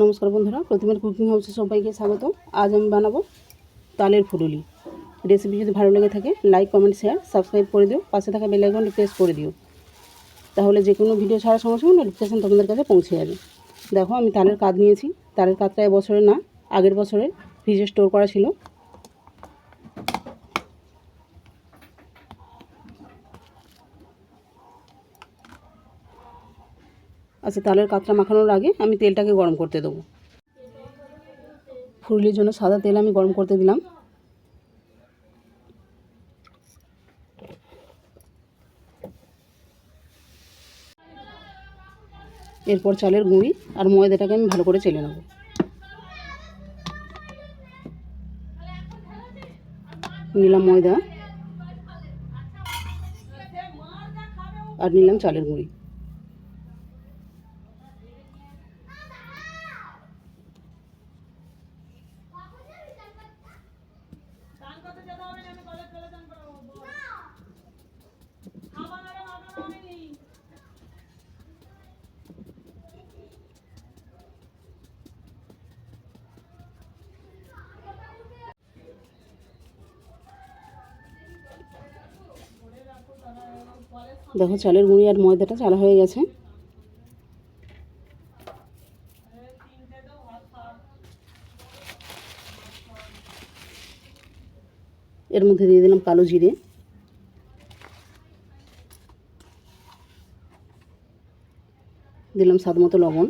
নমস্কার বন্ধুরা, প্রতিমার কুকিং হাউসে সবাইকে স্বাগত আজ আমি বানাবো তালের ফুলুলি। রেসিপি যদি ভালো লেগে থাকে লাইক কমেন্ট শেয়ার সাবস্ক্রাইব করে দিও। পাশে থাকা বেল আইকনটি প্রেস করে দিও। তাহলে যে কোনো ভিডিও ছাড়ার সঙ্গে সঙ্গে নোটিফিকেশান তোমাদের কাছে পৌঁছে যাবে। দেখো, আমি তালের কাজ নিয়েছি। তালের কাজটা এবছরে না, আগের বছরে ফ্রিজে স্টোর করা ছিল। আচ্ছা তালের কাতটা মাখানোর আগে আমি তেলটাকে গরম করতে দেবো। ফুললির জন্য সাদা তেল আমি গরম করতে দিলাম। এরপর চালের গুঁড়ি আর ময়দাটাকে আমি ভালো করে চেলে নেব। নিলাম ময়দা আর নিলাম চালের গুঁড়ি। দেখো চালের গুঁড়ি আর ময়দাটা চালা হয়ে গেছে। এর মধ্যে দিয়ে দিলাম কালো জিরে। দিলাম স্বাদ মতো লবণ।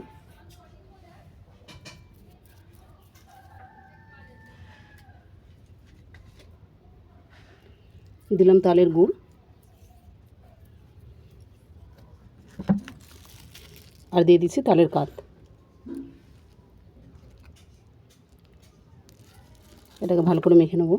দিলাম তালের গুড়। আর দিয়ে দিচ্ছি তালের কাত। এটাকে ভালো করে মেখে নেব।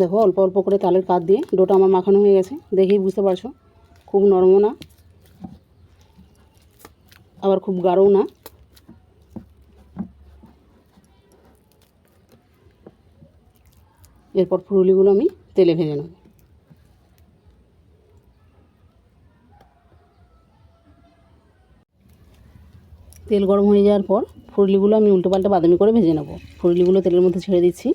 দেখো, অল্প অল্প করে তালের কাত দিয়ে ডোটা আমার মাখানো হয়ে গেছে। দেখেই বুঝতে পারছ, খুব নরমও না, আবার খুব গাঢ়ও না। এরপর ফুরুলিগুলো আমি তেলে ভেজে নেব। তেল গরম হয়ে যাওয়ার পর ফুরুলিগুলো আমি উল্টো পাল্টা বাদামি করে ভেজে নেব। ফুরুলিগুলো তেলের মধ্যে ছেড়ে দিচ্ছি।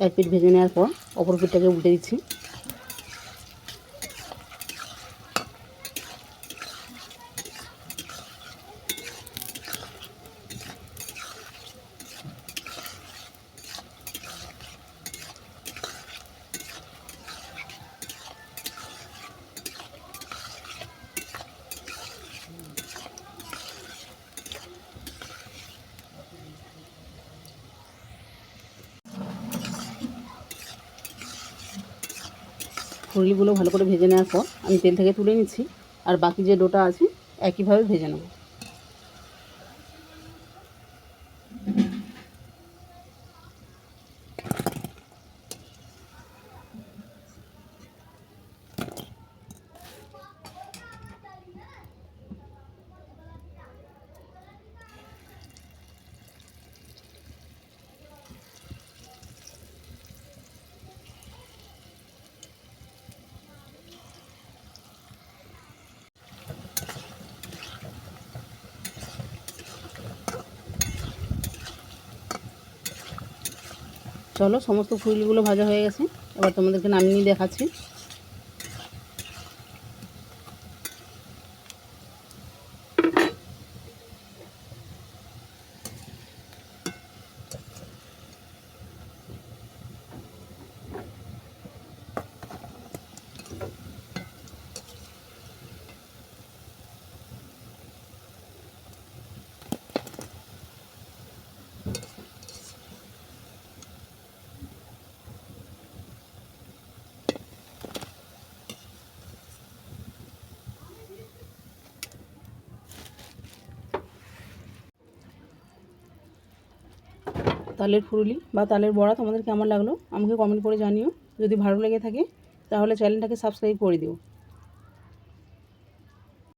এক পিঠ ভেজে নেওয়ার পর অপর পিঠটাকে উল্টে দিচ্ছি। ফুলগুলো ভালো করে ভেজে নেওয়ার পর আমি তেল থেকে তুলে নিচ্ছি। আর বাকি যে ডোটা আছে, একইভাবে ভেজে নেব। চলো সমস্ত ফুলগুলো ভাজা হয়ে গেছে। এবার তোমাদেরকে নামিয়ে দেখাচ্ছি। তালের ফুরুলি বা তালের বড়া তোমাদের কেমন লাগল আমাকে কমেন্ট করে জানিও। যদি ভালো লেগে থাকে, তাহলে চ্যানেলটাকে সাবস্ক্রাইব করে দিও।